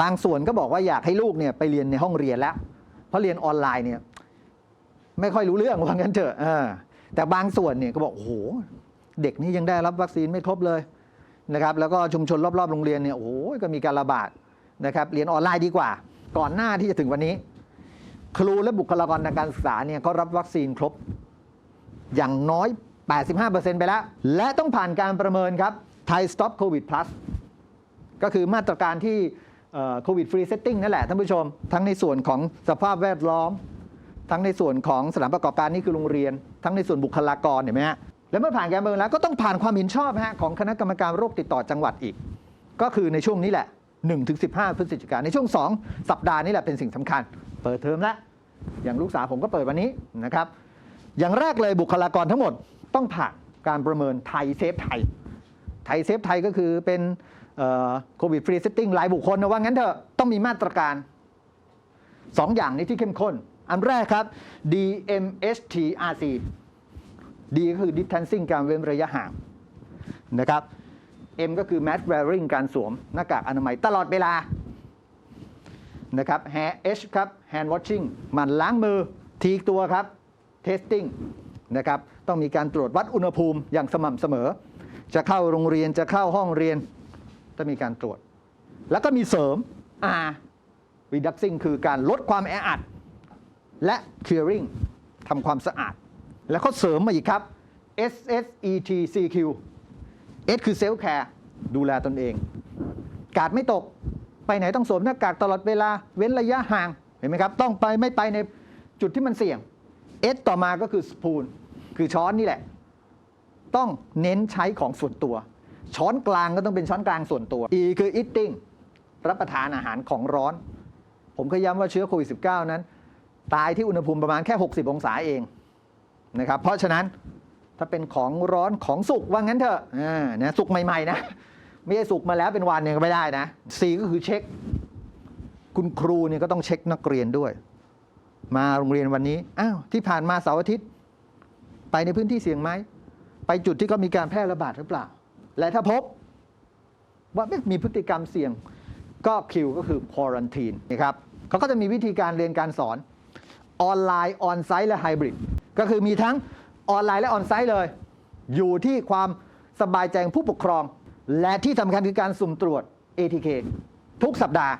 บางส่วนก็บอกว่าอยากให้ลูกเนี่ยไปเรียนในห้องเรียนแล้ว เพราะเรียนออนไลน์เนี่ยไม่ค่อยรู้เรื่องว่างั้นเถอะแต่บางส่วนเนี่ยก็บอกโอ้โหเด็กนี่ยังได้รับวัคซีนไม่ครบเลยนะครับแล้วก็ชุมชนรอบๆโรงเรียนเนี่ยโอ้โหก็มีการระบาดนะครับเรียนออนไลน์ดีกว่า ก่อนหน้าที่จะถึงวันนี้ ครูและบุคลากรทางการศึกษาเนี่ยก็รับวัคซีนครบ อย่างน้อย 85%ไปแล้ว และต้องผ่านการประเมินครับ Thai Stop COVID Plus ก็คือมาตรการที่ โควิดฟรีเซตติ้งนั่นแหละท่านผู้ชม ทั้งในส่วนของสภาพแวดล้อม ทั้งในส่วนของสถานประกอบการนี่คือโรงเรียน ทั้งในส่วนบุคลากรเห็นไหมฮะและเมื่อผ่านการประเมินแล้วก็ต้องผ่านความเห็นชอบฮะของคณะกรรมการโรคติดต่อจังหวัดอีก ก็คือในช่วงนี้แหละ 1-15 พฤศจิกายนในช่วง 2 สัปดาห์นี้แหละเป็นสิ่งสำคัญ เปิดเทอมแล้วอย่างลูกสาวผมก็เปิดวันนี้นะครับอย่างแรกเลยบุคลากรทั้งหมดต้องผ่านการประเมินไทยเซฟไทย ไทยเซฟไทยก็คือเป็นโควิดฟรีเซตติ้งรายบุคคลนะว่างั้นเถอะต้องมีมาตรการ2ออย่างนี้ที่เข้มข้น อันแรกครับ DMHTRC D ก็คือ distancing การเว้นระยะห่างนะครับ M ก็คือ mask wearing การสวมหน้ากากอนามัยตลอดเวลานะครับ H ครับ hand washing มันล้างมือทีตัวครับ testing นะครับ ต้องมีการตรวจวัดอุณหภูมิอย่างสม่ำเสมอ จะเข้าโรงเรียนจะเข้าห้องเรียนต้องมีการตรวจ แล้วก็มีเสริม R reducing คือการลดความแออัด และ clearing ทำความสะอาด แล้วก็เสริมมาอีกครับ SSETCQ S คือ self care ดูแลตนเอง กาดไม่ตกไปไหนต้องสวมหน้ากากตลอดเวลาเว้นระยะห่าง เห็นไหมครับ ต้องไปไม่ไปในจุดที่มันเสี่ยง S ต่อมาก็คือสปูนคือช้อนนี่แหละ ต้องเน้นใช้ของส่วนตัว ช้อนกลางก็ต้องเป็นช้อนกลางส่วนตัว E คือ eating รับประทานอาหารของร้อน ผมเคยย้ำว่าเชื้อโควิด -19 นั้น ตายที่อุณหภูมิประมาณแค่ 60 องศาเองนะครับ เพราะฉะนั้นถ้าเป็นของร้อนของสุกว่างั้นเถอะนะสุกใหม่ๆนะ ไม่ใช่สุกมาแล้วเป็นวันเนี่ยก็ไม่ได้นะ C ก็คือเช็ค คุณครูเนี่ยก็ต้องเช็คนักเรียนด้วย มาโรงเรียนวันนี้ อ้าวที่ผ่านมาเสาร์อาทิตย์ ไปในพื้นที่เสี่ยงไหม จุดที่เขามีการแพร่ระบาดหรือเปล่า และถ้าพบว่าไม่มีพฤติกรรมเสี่ยงก็คิวก็คือควอรันทีนนะครับเขาก็จะมีวิธีการเรียนการสอนออนไลน์ออนไซต์และไฮบริดก็คือมีทั้งออนไลน์และออนไซต์เลย อยู่ที่ความสบายใจของผู้ปกครอง และที่สำคัญคือการสุ่มตรวจ ATK ทุกสัปดาห์